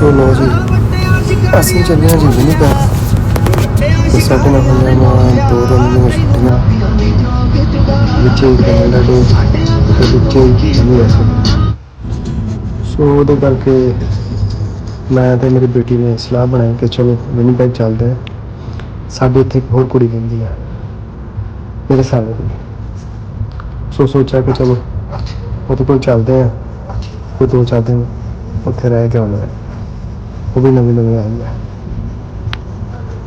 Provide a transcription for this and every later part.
ਸੋ ਲੋ ਜੀ, ਅਸੀਂ ਚੱਲੇ ਹਾਂ ਜੀ ਵਿਨੀਪੈਗ ਤੇ ਸਾਡੇ ਨਾਲ ਹੋਈਆਂ ਵਾ ਦੋ ਦਿਨ ਦੀਆਂ ਛੁੱਟੀਆਂ। ਵਿੱਚ ਹੀ ਕੈਨੇਡਾ ਤੋਂ ਤੇ ਵਿੱਚ ਹੀ ਯੂਐਸ ਸੋ। ਉਹਦੇ ਕਰਕੇ ਮੈਂ ਤੇ ਮੇਰੀ ਬੇਟੀ ਨੇ ਸਲਾਹ ਬਣਾਈ ਕਿ ਚਲੋ ਵਿਨੀਪੈਗ ਚੱਲਦੇ ਹਾਂ। ਸਾਡੇ ਇੱਥੇ ਇੱਕ ਹੋਰ ਕੁੜੀ ਰਹਿੰਦੀ ਆ, ਮੇਰੇ ਸਾਲੇ ਸੋ ਸੋਚਿਆ ਕਿ ਚਲੋ ਉਹਦੇ ਕੋਲ ਚੱਲਦੇ ਆ ਕੋਈ ਦੋ ਚਾਰ ਦਿਨ ਉੱਥੇ ਰਹਿ ਕੇ ਆਉਣਾ ਹੈ। ਉਹ ਵੀ ਨਵੀਂ ਨਵੀਂ ਆਈ ਹੈ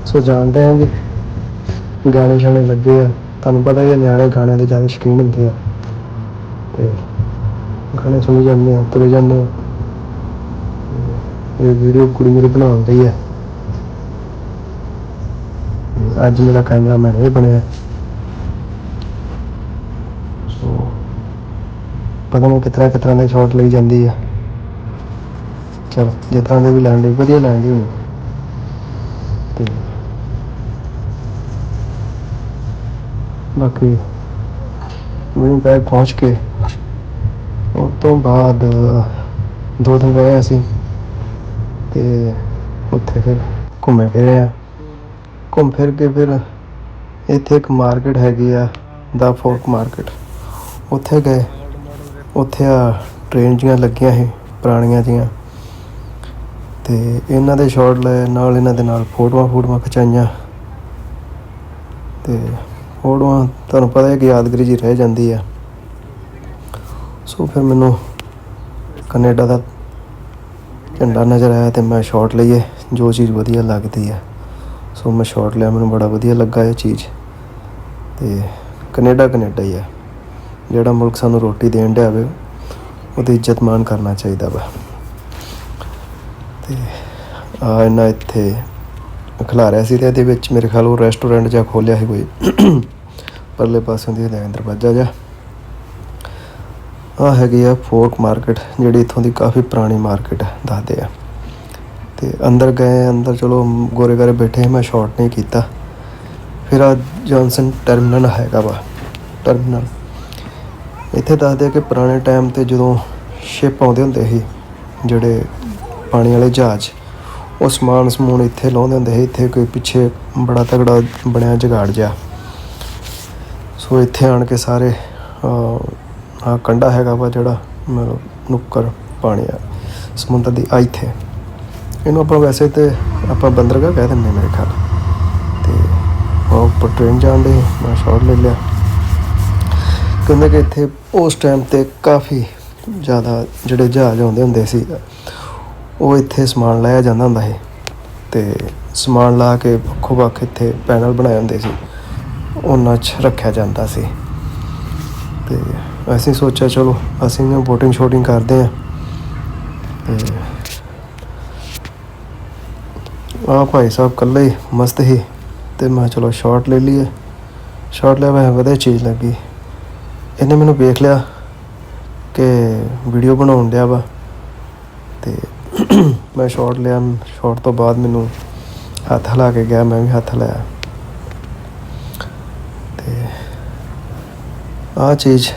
ਸੋ ਜਾਣਦੇ ਹਾਂ ਜੀ, ਗਾਣੇ ਸ਼ਾਣੇ ਲੱਗੇ ਆ। ਤੁਹਾਨੂੰ ਪਤਾ ਹੀ ਹੈ ਨਿਆਣੇ ਗਾਣਿਆਂ ਦੇ ਜ਼ਿਆਦਾ ਸ਼ੌਕੀਨ ਹੁੰਦੇ ਆ। ਤੇ ਗਾਣੇ ਸੁਣੀ ਜਾਂਦੇ ਆ, ਤੁਰੇ ਜਾਂਦੇ ਆ। ਇਹ ਵੀਡੀਓ ਕੁੜੀ ਮੇਰੀ ਬਣਾਉਂਦੀ ਹੈ ਅੱਜ ਮੇਰਾ ਕੈਮਰਾਮੈਨ ਇਹ ਬਣਿਆ। ਸੋ ਪਤਾ ਨਹੀਂ ਕਿਤਨਾ ਕਿਤਨਾ ਦੇ ਸ਼ਾਟ ਲਈ ਜਾਂਦੀ ਆ। ਚਲ ਜਿੱਦਾਂ ਦੇ ਵੀ ਲੈਣ ਲਈ ਵਧੀਆ ਲੈਣ ਦੀ ਹੋਣੀ। ਤੇ ਬਾਕੀ ਮੈਂ ਬੈਗ ਪਹੁੰਚ ਕੇ ਉਸ ਤੋਂ ਬਾਅਦ ਦੋ ਦਿਨ ਰਹੇ ਅਸੀਂ ਤੇ ਉੱਥੇ ਫਿਰ ਘੁੰਮੇ ਫਿਰੇ ਆ। ਘੁੰਮ ਫਿਰ ਕੇ ਫਿਰ ਇੱਥੇ ਇੱਕ ਮਾਰਕੀਟ ਹੈਗੀ ਆ, ਦਾ ਫੋਰਕ ਮਾਰਕੀਟ। ਉੱਥੇ ਗਏ, ਉੱਥੇ ਆ ਟ੍ਰੇਨ ਜੀਆਂ ਲੱਗੀਆਂ ਸੀ, ਪੁਰਾਣੀਆਂ ਜੀਆਂ ਤੇ ਇਹਨਾਂ ਦੇ ਸ਼ਾਟ ਲਏ ਨਾਲ ਇਹਨਾਂ ਦੇ ਨਾਲ ਫੋਟੋਆਂ ਫੋਟੋਆਂ ਖਿਚਾਈਆਂ। ਤੇ ਫੋਟੋਆਂ ਤੁਹਾਨੂੰ ਪਤਾ ਹੈ ਕਿ ਯਾਦਗਰੀ ਜੀ ਰਹਿ ਜਾਂਦੀ ਆ। ਸੋ ਫਿਰ ਮੈਨੂੰ ਕੈਨੇਡਾ ਦਾ ਝੰਡਾ ਨਜ਼ਰ ਆਇਆ ਤੇ ਮੈਂ ਸ਼ਾਟ ਲਈਏ, ਜੋ ਚੀਜ਼ ਵਧੀਆ ਲੱਗਦੀ ਆ। ਸੋ ਮੈਂ ਸ਼ਾਟ ਲਿਆ, ਮੈਨੂੰ ਬੜਾ ਵਧੀਆ ਲੱਗਾ ਇਹ ਚੀਜ਼। ਤੇ ਕੈਨੇਡਾ ਕੈਨੇਡਾ ਹੀ ਆ। ਜਿਹੜਾ ਮੁਲਕ ਸਾਨੂੰ ਰੋਟੀ ਦੇਣ ਡਿਆ ਵੇ, ਉਹਦੀ ਇੱਜ਼ਤ ਮਾਣ ਕਰਨਾ ਚਾਹੀਦਾ ਵਾ। ਤੇ ਆ ਇਹਨਾਂ ਇੱਥੇ ਖਿਲਾਰਿਆ ਸੀ ਤੇ ਇਹਦੇ ਵਿੱਚ ਮੇਰੇ ਖਿਆਲ ਉਹ ਰੈਸਟੋਰੈਂਟ ਜਾਂ ਖੋਲਿਆ ਸੀ ਕੋਈ ਪਰਲੇ ਪਾਸਿਓਂ ਦੀ ਲੈ ਦਰਵਾਜ਼ਾ ਜਾ ਆ ਹੈਗੀ ਆ ਫੋਰਕ ਮਾਰਕੀਟ ਜਿਹੜੀ ਇੱਥੋਂ ਦੀ ਕਾਫੀ ਪੁਰਾਣੀ ਮਾਰਕੀਟ ਦੱਸਦੇ ਆ। ਤੇ ਅੰਦਰ ਗਏ ਅੰਦਰ ਚਲੋ ਗੋਰੇ ਗਾਰੇ ਬੈਠੇ ਸੀ, ਮੈਂ ਸ਼ਾਰਟ ਨਹੀਂ ਕੀਤਾ। ਫਿਰ ਆ ਜੌਨਸਨ ਟਰਮੀਨਲ ਹੈਗਾ ਵਾ ਟਰਮੀਨਲ ਇੱਥੇ ਦੱਸਦੇ ਆ ਕਿ ਪੁਰਾਣੇ ਟਾਈਮ ਤੇ ਜਦੋਂ ਸ਼ਿਪ ਆਉਂਦੇ ਹੁੰਦੇ ਸੀ ਜਿਹੜੇ ਪਾਣੀ ਵਾਲੇ ਜਹਾਜ਼। ਉਹ ਸਮਾਨ ਸਮੂਨ ਇੱਥੇ ਲਾਉਂਦੇ ਹੁੰਦੇ ਸੀ, ਇੱਥੇ ਕੋਈ ਪਿੱਛੇ ਬੜਾ ਤਗੜਾ ਬਣਿਆ ਜਗਾੜ ਜਿਹਾ। ਸੋ ਇੱਥੇ ਆਣ ਕੇ ਸਾਰੇ ਆ ਕੰਡਾ ਹੈਗਾ ਵਾ ਜਿਹੜਾ ਮਤਲਬ ਨੁੱਕਰ ਪਾਣੀ ਆ ਸਮੁੰਦਰ ਦੀ ਆ ਇੱਥੇ। ਇਹਨੂੰ ਆਪਾਂ ਵੈਸੇ ਤੇ ਆਪਾਂ ਬੰਦਰਗਾਹ ਕਹਿ ਦਿੰਦੇ ਮੇਰੇ ਖਿਆਲ ਤੇ ਉਹ ਉੱਪਰ ਟ੍ਰੇਨ ਜਾਂਦੇ ਮੈਂ ਸ਼ਾਟ ਲੈ ਲਿਆ। ਕਹਿੰਦੇ ਕਿ ਇੱਥੇ ਉਸ ਟਾਈਮ ਤੇ ਕਾਫੀ ਜ਼ਿਆਦਾ ਜਿਹੜੇ ਜਹਾਜ਼ ਆਉਂਦੇ ਹੁੰਦੇ ਸੀ ਉਹ ਇੱਥੇ ਸਮਾਨ ਲਾਇਆ ਜਾਂਦਾ ਹੁੰਦਾ ਸੀ ਤੇ ਸਮਾਨ ਲਾ ਕੇ ਵੱਖੋ ਵੱਖ ਇੱਥੇ ਪੈਨਲ ਬਣਾਏ ਹੁੰਦੇ ਸੀ। ਉਹਨਾਂ 'ਚ ਰੱਖਿਆ ਜਾਂਦਾ ਸੀ। ਤੇ ਅਸੀਂ ਸੋਚਿਆ, ਚਲੋ ਅਸੀਂ ਨਾ ਬੋਟਿੰਗ ਸ਼ੋਟਿੰਗ ਕਰਦੇ ਆ ਤੇ ਆ ਭਾਈ ਸਾਹਿਬ ਇਕੱਲੇ ਹੀ ਮਸਤ ਹੀ ਤੇ ਮੈਂ ਚਲੋ ਸ਼ਾਟ ਲੈ ਲਈਏ। ਸ਼ਾਟ ਲਿਆ, ਮੈਂ ਵਧੀਆ ਚੀਜ਼ ਲੱਗੀ। ਇਹਨੇ ਮੈਨੂੰ ਵੇਖ ਲਿਆ ਕਿ ਵੀਡੀਓ ਬਣਾਉਣ ਡਿਆ ਵਾ। ਤੇ ਮੈਂ ਸ਼ਾਟ ਲਿਆ ਸ਼ਾਟ ਤੋਂ ਬਾਅਦ ਮੈਨੂੰ ਹੱਥ ਹਿਲਾ ਕੇ ਗਿਆ, ਮੈਂ ਵੀ ਹੱਥ ਲਾਇਆ ਤੇ ਆ ਚੀਜ਼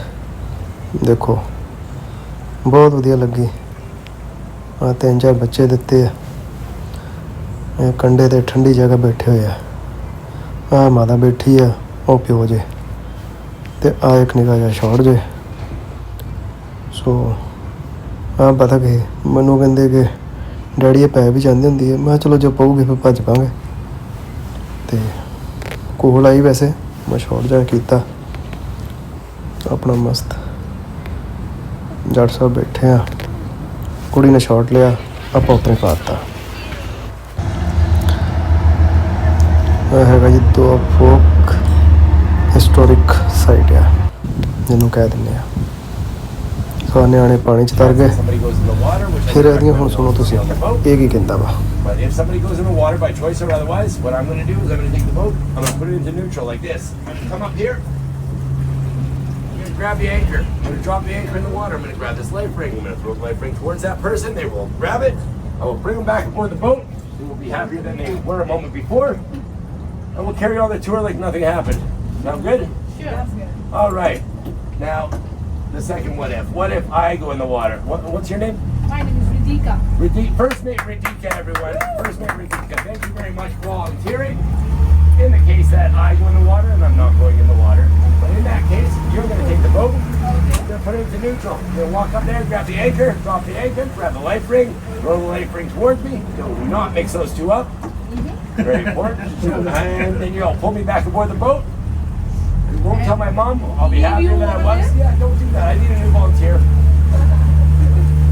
ਦੇਖੋ, ਬਹੁਤ ਵਧੀਆ ਲੱਗੀ। ਆ ਤਿੰਨ ਚਾਰ ਬੱਚੇ ਦਿੱਤੇ ਆ। ਇਹ ਕੰਡੇ ਤੇ ਠੰਡੀ ਜਗ੍ਹਾ ਬੈਠੇ ਹੋਏ ਆ। ਆ ਮਾਤਾ ਬੈਠੀ ਆ, ਉਹ ਪਿਓ ਜੇ। ਤੇ ਆ ਇੱਕ ਨਿੱਕਾ ਜਿਹਾ ਸ਼ਾਟ ਜੇ। ਸੋ ਹਾਂ, ਪਤਾ ਕਿ, ਮੈਨੂੰ ਕਹਿੰਦੇ ਕਿ ਡੈਡੀ ਇਹ ਪੈ ਵੀ ਜਾਂਦੀ ਹੁੰਦੀ ਹੈ ਮੈਂ ਕਿਹਾ ਚਲੋ ਜੇ ਪਊਗੀ ਫਿਰ ਭੱਜ ਪਾਂਗੇ। ਤੇ ਕੋਲ ਆਈ ਵੈਸੇ, ਮੈਂ ਸ਼ਾਟ ਜਾ ਕੀਤਾ। ਆਪਣਾ ਮਸਤ ਜੱਟ ਸਾਹਿਬ ਬੈਠੇ ਆ। ਕੁੜੀ ਨੇ ਸ਼ਾਟ ਲਿਆ, ਆਪਾਂ ਉੱਤੇ ਪਾਤਾ ਇਹ ਹੈਗਾ ਜੀ ਦੋ ਫੋਕ ਹਿਸਟੋਰਿਕ ਸਾਈਟ ਆ, ਜਿਹਨੂੰ ਕਹਿ ਦਿੰਦੇ ਆ। ਸੋ ਨਿਆਣੇ ਪਾਣੀ ਚ ਤਰ ਗਏ Somebody goes in the water, which ਫਿਰ ਇਹਦੀਆਂ ਹੁਣ ਸੁਣੋ ਤੁਸੀਂ on the boat. ਇਹ ਕੀ ਕਹਿੰਦਾ ਵਾ But if somebody goes in the water by choice or otherwise, what I'm going to do is I'm going to take the boat, I'm going to put it into neutral like this. Come up here. I'm going to grab the anchor. I'm going to drop the anchor in the water. I'm going to grab this life ring. I'm going to throw the life ring towards that person. They will grab it. I will bring them back aboard the boat. They will be happier than they were a moment before. And we'll carry on the tour like nothing happened. Sound good? Sure. That's good. All right. Now, the second what if. What if I go in the water? What, what's your name? My name is Radhika Radhika. First name Radhika, everyone. First name Radhika. Thank you very much for volunteering. In the case that I go in the water and I'm not going in the water, but in that case, you're going to take the boat, you're going to put it into neutral. You're going to walk up there, grab the anchor, drop the anchor, grab the life ring, throw the life ring towards me. Do not mix those two up. Mm-hmm. Very important. And then you'll pull me back aboard the boat. You won't tell my mom. I'll be happier than I was. Yeah, don't do that. I need a new volunteer.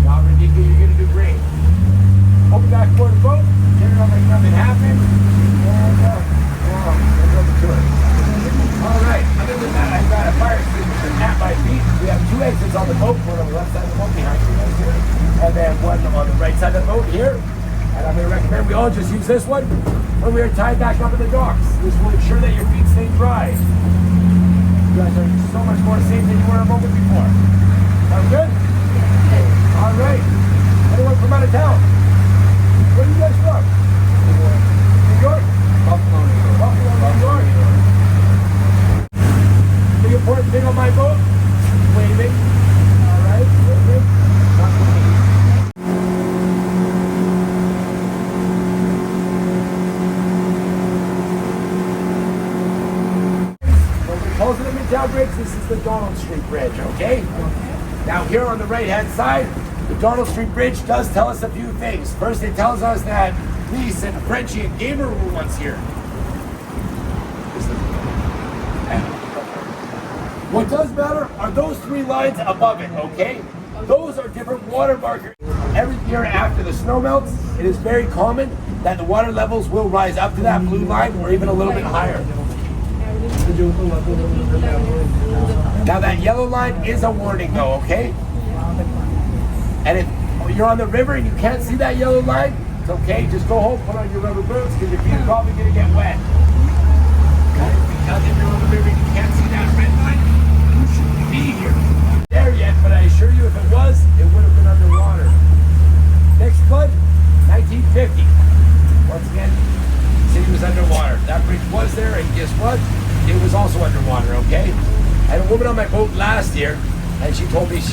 Now, Radhika, you're going to do great. Pull me back aboard the boat. Turn it on like nothing happened. And, uh, well, we'll go to. All right. Other than that, I've got a fire extinguisher at my feet. We have two exits on the boat. One on the left side of the boat behind you guys here. And then one on the right side of the boat here. And I'm going to recommend we all just use this one when we are tied back up at the docks. This will ensure that your feet stay dry. You guys are so much more safe than you were a moment before. Sound good? All right. Anyone from out of town? Where are you guys from? New York? Buffalo, New York. Buffalo, New York. Big important thing on my boat? Waving. All right. Waving. Not waving. When we close the Midtown Bridge, this is the Donald Street Bridge, okay? Now here on the right-hand side, the Donald Street Bridge does tell us a few things. First, it tells us that Lise and Frenchie and Gamer were once here. What does matter are those three lines above it, okay? Those are different water markers. Every year after the snow melts, it is very common that the water levels will rise up to that blue line or even a little bit higher. Now that yellow line is a warning though, okay? And if you're on the river and you can't see that yellow line, it's okay. Just go home, put on your rubber boots because your feet are probably gonna get wet. Okay? Because if you're on the river and you can't see that red line, you shouldn't be here. There yet, but I assure you if it was, it would have been underwater. Next flood, 1950. Once again, city was underwater. That bridge was there, and guess what? It was also underwater, okay? I had a woman on my boat last year, and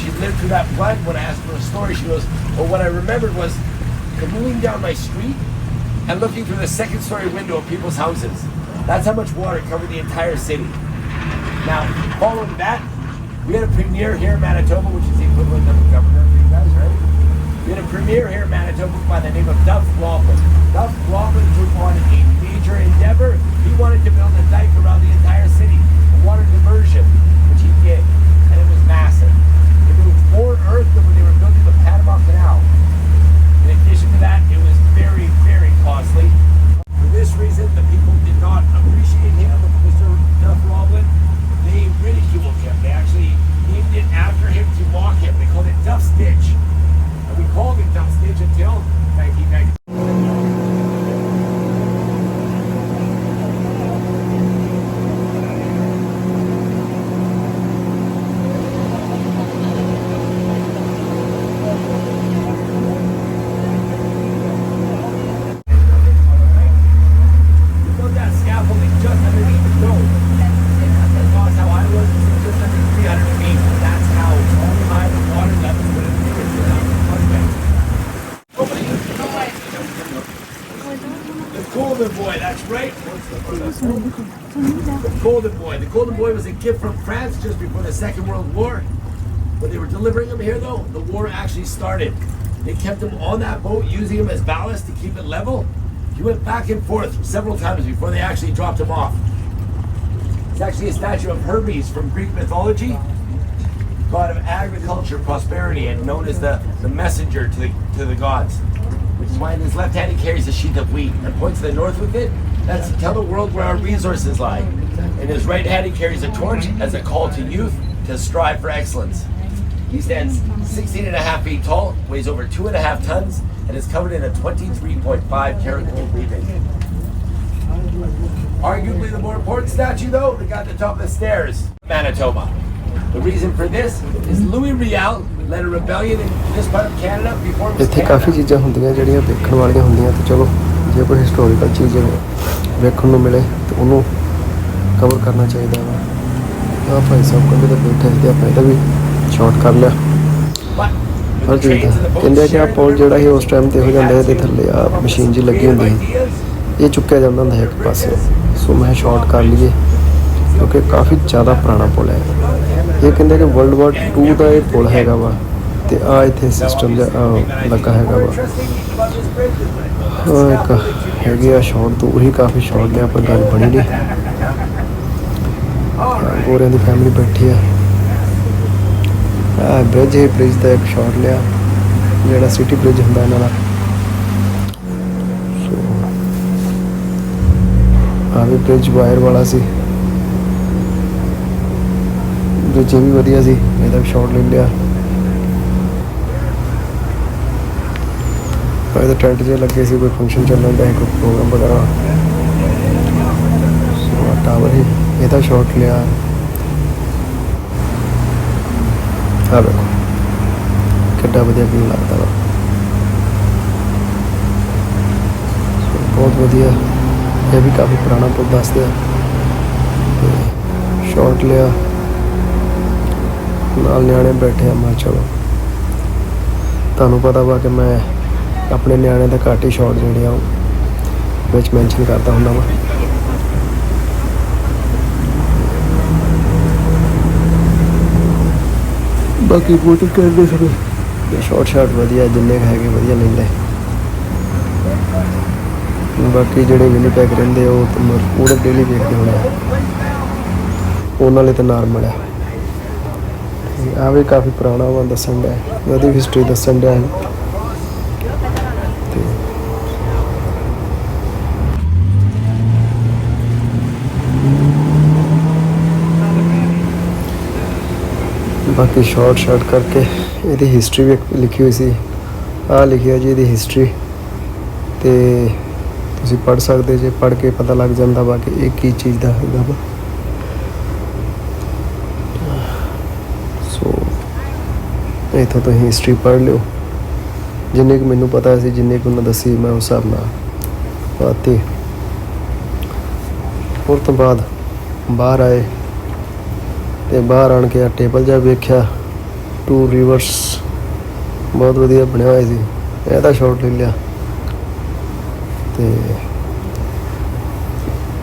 she lived through that flood. When I asked her a story, she goes, Well, what I remembered was canoeing down my street and looking through the second story window of people's houses. That's how much water covered the entire city. Now, following that, we had a premiere here in Manitoba, which is the equivalent of a governor for you guys, right? We had a premiere here in Manitoba by the name of Duff Roblin. Duff Roblin took on a major endeavor. He wanted to build a dike around the entire city, a water diversion, which he did, and it was massive. It moved more earth than when they were building the Panama Canal. In addition to that, it was very, very costly. For this reason, the people did not appreciate him, Mr. Duff Roblin. They ridiculed him. They actually named it after him to mock him. They called it Duff Stitch. And we called it Duff Stitch until 1990. We built that scaffolding just underneath the dome. That's how I was, just under 300 feet. That's how high the water levels would have been without the floodway. Nobody used to know that. The Golden Boy, that's right. The Golden Boy. The Golden Boy was a gift from France just before the Second World War. When they were delivering him here, though, the war actually started. They kept him on that boat, using him as ballast to keep it level. He went back and forth several times before they actually dropped him off. It's actually a statue of Hermes from Greek mythology, god of agriculture, prosperity, and known as the, the messenger to the, to the gods. Which is why in his left hand he carries a sheet of wheat and points to the north with it. That's tell the world where our resources lie. In his right hand, he carries a torch as a call to youth to strive for excellence. He stands 16 and a half feet tall, weighs over two and a half tons, and is covered in a 23.5 carat gold leaving. Arguably the more important statue, though, that got at the top of the stairs, Manitoba. The reason for this is Louis Riel led a rebellion in this part of Canada before it was Canada. ਜੇ ਕੋਈ historical ਚੀਜ਼ ਵੇਖਣ ਨੂੰ ਮਿਲੇ ਤੇ ਉਹਨੂੰ cover ਕਰਨਾ ਚਾਹੀਦਾ ਵਾ। ਆ ਭਾਈ ਸਾਹਿਬ ਕਹਿੰਦੇ ਤਾਂ ਬੈਠੇ ਸੀ ਤੇ ਆਪਾਂ ਇਹਦਾ ਵੀ ਸ਼ਾਰਟ ਕਰ ਲਿਆ। ਹਰ ਚੀਜ਼ ਦਾ। ਕਹਿੰਦੇ ਕਿ ਆ ਪੁਲ ਜਿਹੜਾ ਸੀ ਉਸ ਟਾਈਮ ਤੇ ਹੋ ਜਾਂਦਾ ਇਹਦੇ ਥੱਲੇ ਆ ਮਸ਼ੀਨ ਜੀ ਲੱਗੀ ਹੁੰਦੀ ਸੀ। ਇਹ ਚੁੱਕਿਆ ਜਾਂਦਾ ਹੁੰਦਾ ਹੈ ਇੱਕ ਪਾਸੇ। ਸੋ ਮੈਂ ਸ਼ਾਰਟ ਕਰ ਲਈਏ, ਕਿਉਂਕਿ ਕਾਫੀ ਜ਼ਿਆਦਾ ਪੁਰਾਣਾ ਪੁਲ ਹੈ। ਇਹ ਕਹਿੰਦੇ ਕਿ ਵਰਲਡ ਵਾਰ 2 ਦਾ ਇਹ ਪੁਲ ਹੈਗਾ ਵਾ। ਤੇ ਆ ਇੱਥੇ ਸਿਸਟਮ ਲੱਗਾ ਹੈਗਾ ਵਾ। ਹਾਂ, ਇੱਕ ਹੈਗੀ ਆ ਸ਼ਾਰਟ ਤੋਂ, ਉਹੀ ਕਾਫੀ ਸ਼ਾਰਟ ਲਿਆ ਪਰ ਗੱਲ ਬਣੀ ਨਹੀਂ। ਗੋਰਿਆਂ ਦੀ ਫੈਮਿਲੀ ਬੈਠੀ ਆ। ਆ ਬ੍ਰਿਜ ਹੈ ਬ੍ਰਿਜ ਦਾ ਇੱਕ ਸ਼ਾਟ ਲਿਆ, ਜਿਹੜਾ ਸਿਟੀ ਬ੍ਰਿਜ ਹੁੰਦਾ ਇਹਨਾਂ ਦਾ। ਸੋ ਆ ਵੀ ਬ੍ਰਿਜ ਵਾਇਰ ਵਾਲਾ ਸੀ। ਬ੍ਰਿਜ ਵੀ ਵਧੀਆ ਸੀ, ਇਹਦਾ ਵੀ ਸ਼ਾਟ ਲੈ ਲਿਆ। ਆ ਇਹਦਾ ਟੈਂਟ ਜੇ ਲੱਗੇ ਸੀ, ਕੋਈ ਫੰਕਸ਼ਨ ਚੱਲਣ ਦਾ ਕੋਈ ਪ੍ਰੋਗਰਾਮ ਵਗੈਰਾ। ਸੋ ਟਾਵਰ ਹੀ ਇਹਦਾ ਸ਼ਾਟ ਲਿਆ। ਆ ਵੇਖੋ, ਕਿੱਡਾ ਵਧੀਆ ਵਿਊ ਲੱਗਦਾ ਵਾ। ਬਹੁਤ ਵਧੀਆ, ਇਹ ਵੀ ਕਾਫੀ ਪੁਰਾਣਾ ਪੁਲ ਦੱਸਦੇ ਆ ਸ਼ਾਰਟ ਲਿਆ। ਨਾਲ ਨਿਆਣੇ ਬੈਠੇ ਆ, ਮੈਂ ਚਲੋ। ਤੁਹਾਨੂੰ ਪਤਾ ਵਾ ਕਿ ਮੈਂ ਆਪਣੇ ਨਿਆਣੇ ਦਾ ਘੱਟ ਹੀ ਸ਼ਾਰਟ ਜਿਹੜੇ ਆ ਉਹ ਵਿੱਚ ਮੈਂਸ਼ਨ ਕਰਦਾ ਹੁੰਦਾ ਵਾ। ਬਾਕੀ ਫੋਟੋ ਕਰਦੇ ਸਭ ਸ਼ਾਰਟ ਸ਼ਾਟ ਵਧੀਆ ਜਿੰਨੇ ਹੈਗੇ ਵਧੀਆ ਲੈਂਦੇ। ਬਾਕੀ ਜਿਹੜੇ ਪੈਕ ਰਹਿੰਦੇ ਉਹ ਤਾਂ ਮ- ਪੂਰਾ ਡੇਲੀ ਵੇਖਦੇ ਹੋਣੇ ਉਹਨਾਂ ਲਈ ਤਾਂ ਨਾਰਮਲ ਹੈ ਆ ਵੀ ਕਾਫੀ ਪੁਰਾਣਾ ਵਾ ਦੱਸਣ ਦਾ ਉਹਦੀ ਹਿਸਟਰੀ ਦੱਸਣ ਦਾ ਤੇ ਬਾਕੀ ਸ਼ਾਰਟ ਸ਼ਾਰਟ ਕਰਕੇ ਇਹਦੀ ਹਿਸਟਰੀ ਵੀ ਲਿਖੀ ਹੋਈ ਸੀ। ਆ ਲਿਖਿਆ ਜੀ ਇਹਦੀ ਹਿਸਟਰੀ ਤੇ ਤੁਸੀਂ ਪੜ੍ਹ ਸਕਦੇ ਜੇ, ਪੜ੍ਹ ਕੇ ਪਤਾ ਲੱਗ ਜਾਂਦਾ ਵਾ ਕਿ ਇਹ ਕੀ ਚੀਜ਼ ਦਾ ਹੈਗਾ ਵਾ। ਸੋ ਇੱਥੋਂ ਤੁਸੀਂ ਹਿਸਟਰੀ ਪੜ੍ਹ ਲਿਓ। ਜਿੰਨੇ ਕੁ ਮੈਨੂੰ ਪਤਾ ਸੀ, ਜਿੰਨੇ ਕੁ ਉਹਨਾਂ ਦੱਸੀ ਮੈਂ ਉਸ ਹਿਸਾਬ ਨਾਲ। ਬਾਤੇ ਉਸ ਤੋਂ ਬਾਅਦ ਬਾਹਰ ਆਏ। ਤੇ ਬਾਹਰ ਆਣ ਕੇ ਆ ਟੇਬਲ ਜਿਹਾ ਵੇਖਿਆ ਟੂ ਰਿਵਰਸ ਬਹੁਤ ਵਧੀਆ ਬਣਿਆ ਹੋਇਆ ਸੀ। ਇਹਦਾ ਸ਼ਾਟ ਲੈ ਲਿਆ। ਤੇ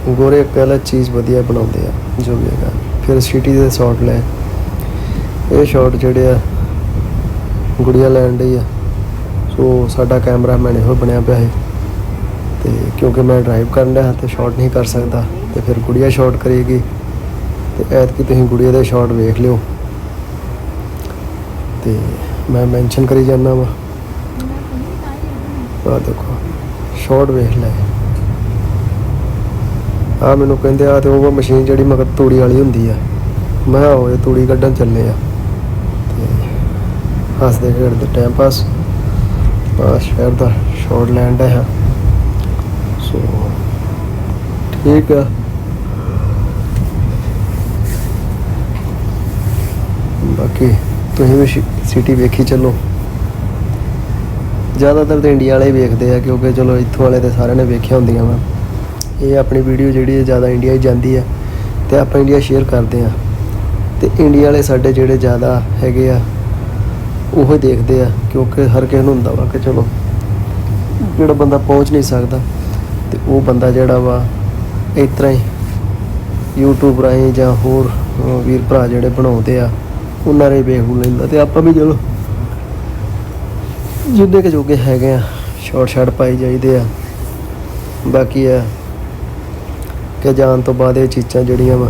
ਗੋਰੇ ਪਹਿਲਾ ਚੀਜ਼ ਵਧੀਆ ਬਣਾਉਂਦੇ ਆ, ਜੋ ਵੀ ਹੈਗਾ। ਫਿਰ ਸਿਟੀ ਦੇ ਸ਼ਾਟ ਲੈ। ਇਹ ਸ਼ਾਟ ਜਿਹੜੇ ਆ, ਗੁੜੀਆ ਲੈਣ ਡਈ ਆ। ਸੋ ਸਾਡਾ ਕੈਮਰਾਮੈਨ ਇਹੋ ਬਣਿਆ ਪਿਆ ਹੈ ਤੇ ਕਿਉਂਕਿ ਮੈਂ ਡਰਾਈਵ ਕਰਨ ਡਿਆ ਤੇ ਸ਼ਾਟ ਨਹੀਂ ਕਰ ਸਕਦਾ, ਤੇ ਫਿਰ ਗੁੜੀਆ ਸ਼ਾਟ ਕਰੇਗੀ। ਤੇ ਐਤਕੀ ਤੁਸੀਂ ਗੁੜੀਆ ਦੇ ਸ਼ਾਟ ਵੇਖ ਲਿਓ। ਤੇ ਮੈਂ ਮੈਂਸ਼ਨ ਕਰੀ ਜਾਂਦਾ ਵਾ। ਆ ਦੇਖੋ ਸ਼ਾਟ ਵੇਖ ਲੈ। ਆ ਮੈਨੂੰ ਕਹਿੰਦੇ ਆ ਤੇ ਉਹ ਮਸ਼ੀਨ ਜਿਹੜੀ ਮਗਰ ਤੂੜੀ ਵਾਲੀ ਹੁੰਦੀ ਆ। ਮੈਂ ਉਹ ਤੂੜੀ ਕੱਢਣ ਚੱਲੇ ਆ। ਤੇ ਹੱਸਦੇ ਖੇਡਦੇ ਟਾਈਮ ਪਾਸ ਆ ਸ਼ਹਿਰ ਦਾ ਸ਼ਾਟ ਲੈਣ ਹੈ ਸੋ ਠੀਕ ਆ। ਬਾਕੀ ਤੁਸੀਂ ਵੀ ਸਿਟੀ ਵੇਖੀ ਚੱਲੋ। ਜ਼ਿਆਦਾਤਰ ਤਾਂ ਇੰਡੀਆ ਵਾਲੇ ਹੀ ਵੇਖਦੇ ਆ, ਕਿਉਂਕਿ ਚਲੋ ਇੱਥੋਂ ਵਾਲੇ ਤੇ ਸਾਰਿਆਂ ਨੇ ਵੇਖਿਆ ਹੁੰਦੀਆਂ ਵਾ। ਇਹ ਆਪਣੀ ਵੀਡੀਓ ਜਿਹੜੀ ਹੈ ਜ਼ਿਆਦਾ ਇੰਡੀਆ ਹੀ ਜਾਂਦੀ ਹੈ ਤੇ ਆਪਾਂ ਇੰਡੀਆ ਸ਼ੇਅਰ ਕਰਦੇ ਆ ਤੇ ਇੰਡੀਆ ਵਾਲੇ ਸਾਡੇ ਜਿਹੜੇ ਜ਼ਿਆਦਾ ਹੈਗੇ ਆ, ਉਹ ਦੇਖਦੇ ਆ, ਕਿਉਂਕਿ ਹਰ ਕਿਸੇ ਨੂੰ ਹੁੰਦਾ ਵਾ ਕਿ ਚਲੋ ਜਿਹੜਾ ਬੰਦਾ ਪਹੁੰਚ ਨਹੀਂ ਸਕਦਾ ਤੇ ਉਹ ਬੰਦਾ ਜਿਹੜਾ ਵਾ ਇਸ ਤਰ੍ਹਾਂ ਹੀ YouTube ਰਾਹੀਂ ਜਾਂ ਹੋਰ ਵੀਰ ਭਰਾ ਜਿਹੜੇ ਬਣਾਉਂਦੇ ਆ ਉਹਨਾਂ ਨੇ ਵੇਖ ਲੈਂਦਾ ਤੇ ਆਪਾਂ ਵੀ ਚਲੋ ਜਿੰਨੇ ਕੁ ਜੋਗੇ ਹੈਗੇ ਆ ਸ਼ਾਰਟ ਸ਼ਾਰਟ ਪਾਈ ਜਾਈਦੇ ਆ। ਬਾਕੀ ਆ ਕਿ ਜਾਣ ਤੋਂ ਬਾਅਦ ਇਹ ਚੀਜ਼ਾਂ ਜਿਹੜੀਆਂ ਵਾ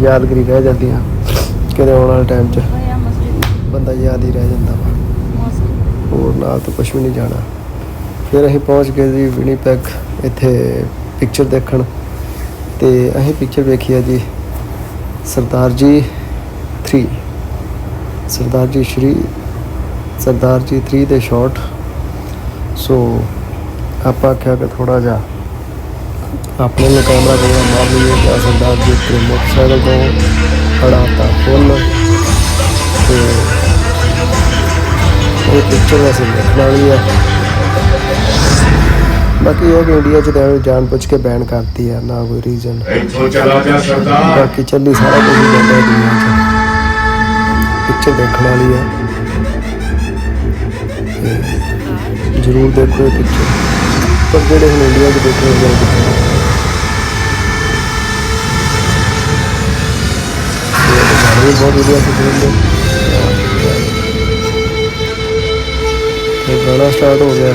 ਯਾਦਗਰੀ ਰਹਿ ਜਾਂਦੀਆਂ। ਕਿਤੇ ਆਉਣ ਵਾਲੇ ਟਾਈਮ 'ਚ. ਬੰਦਾ ਯਾਦ ਹੀ ਰਹਿ ਜਾਂਦਾ ਵਾ. ਹੋਰ ਨਾਲ ਤਾਂ ਕੁਝ ਵੀ ਨਹੀਂ ਜਾਣਾ। ਫਿਰ ਅਸੀਂ ਪਹੁੰਚ ਗਏ ਜੀ ਵਿਨੀਪੈਗ ਇੱਥੇ ਪਿਕਚਰ ਦੇਖਣ। ਤੇ ਅਸੀਂ ਪਿਕਚਰ ਵੇਖੀ ਆ ਜੀ ਸਰਦਾਰ ਜੀ 3 ਸਰਦਾਰ ਜੀ ਸ਼੍ਰੀ ਸਰਦਾਰ ਜੀ 3 ਦੇ ਸ਼ਾਟ। ਸੋ ਆਪਾਂ ਆਖਿਆ ਕਿ ਥੋੜਾ ਜਿਹਾ ਆਪਣੇ ਨੂੰ ਕੈਮਰਾ ਕੋਲ ਮਾਰ ਲਈਏ ਕਿ ਸਰਦਾਰ ਜੀ ਤੇ ਮੋਟਰਸਾਈਕਲ ਤੋਂ ਖੜਾਤਾ ਫੁੱਲ। ਤੇ ਉਹ ਪਿਕਚਰ ਵੈਸੇ ਦੇਖਣ ਵਾਲੀ ਆ। ਬਾਕੀ ਇਹ ਕਿ ਇੰਡੀਆ 'ਚ ਤਾਂ ਐਵੇਂ ਜਾਣ ਪੁੱਛ ਕੇ ਬੈਨ ਕਰਤੀ ਆ ਨਾ ਕੋਈ ਰੀਜ਼ਨ ਇੱਥੋਂ ਚਲਾ ਜਾ ਸਰਦਾਰ। ਬਾਕੀ ਚੱਲੀ ਸਾਰਾ ਕੁਝ ਹੀ ਜਾਂਦਾ ਹੈ ਦੁਨੀਆ 'ਚ। ਪਿਕਚਰ ਦੇਖਣ ਵਾਲੀ ਹੈ। ਜ਼ਰੂਰ ਦੇਖੋ ਇਹ ਪਿਕਚਰ। ਪਰ ਜਿਹੜੇ ਹੁਣ ਇੰਡੀਆ 'ਚ ਬੈਠੇ ਹੁੰਦੇ ਨੇ ਕਿੱਥੇ ਵੀ ਬਹੁਤ ਵਧੀਆ ਫਿਲਮ ਦੇ ਤੇ ਗਾਣਾ ਸਟਾਰਟ ਹੋ ਗਿਆ।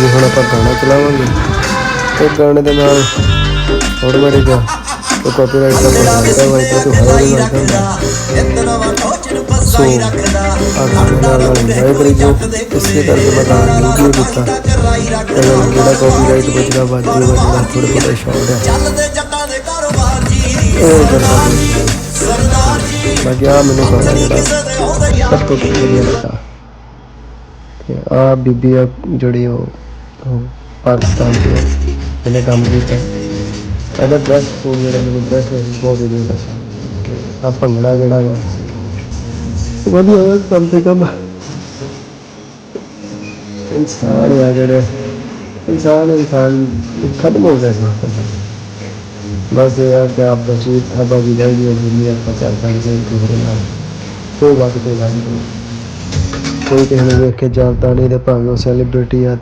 ਜੇ ਹੁਣ ਆਪਾਂ ਗਾਣਾ ਚਲਾਵਾਂਗੇ, ਤੇ ਗਾਣੇ ਦੇ ਨਾਲ ਆਟੋਮੈਟਿਕ ਤੇ ਕਾਪੀਰਾਈਟ ਦਾ ਕੋਈ ਲੱਗਦਾ ਵਾਈਪਰ ਤੋਂ ਹਰ ਵਾਰੀ ਲੱਗਦਾ ਸੋ ਆ ਗਾਣੇ ਨਾਲ ਇੰਜੋਏ ਕਰੀ ਜੋ ਇਸੇ ਕਰਕੇ ਮੈਂ ਗਾਣਾ ਲਿੰਕ ਵੀ ਕੀਤਾ ਤੇ ਜਿਹੜਾ ਕਾਪੀਰਾਈਟ ਬਚਦਾ ਵੱਜ ਜੂਗਾ ਜਿਹੜਾ ਥੋੜੇ ਥੋੜੇ ਸ਼ਾਰਟ ਹੈ ਚੱਲਦੇ ਜੱਟਾਂ ਦੇ ਕਾਰੋਬਾਰ ਜੀ ਉਹ ਕਰਦਾ ਸਰਦਾਰ ਜੀ ਬਾਕੀ ਇਹਦਾ ਬੈਸਟ ਫੂਡ ਜਿਹੜਾ ਮੈਨੂੰ ਬੈਸਟ ਬਹੁਤ ਵਧੀਆ ਲੱਗਦਾ ਆ ਭੰਗੜਾ ਜਿਹੜਾ ਹੈ ਵਧੀਆ ਹੈ ਕਮ ਸੇ ਕਮ। ਇਨਸਾਨ ਆ ਜਿਹੜੇ, ਇਨਸਾਨ ਇਨਸਾਨ ਖਤਮ ਹੋ ਗਿਆ ਸੀ ਬਸ ਇਹ ਆ ਕਿ ਆਪ ਦਾ ਸੂਤ ਵੀ ਲੈ ਲਿਓ ਦੁਨੀਆ ਦਾ ਚੱਲਦਾ ਜੇ ਦੂਰੇ ਨਾਲ ਕੋਈ ਵਕਤ ਤੇ ਗੱਲ ਕੋਈ ਕਿਸੇ ਨੂੰ ਵੇਖ ਕੇ ਜਾਣਦਾ ਨਹੀਂ ਤੇ ਭਾਵੇਂ ਸੈਲੀਬ੍ਰਿਟੀ ਆ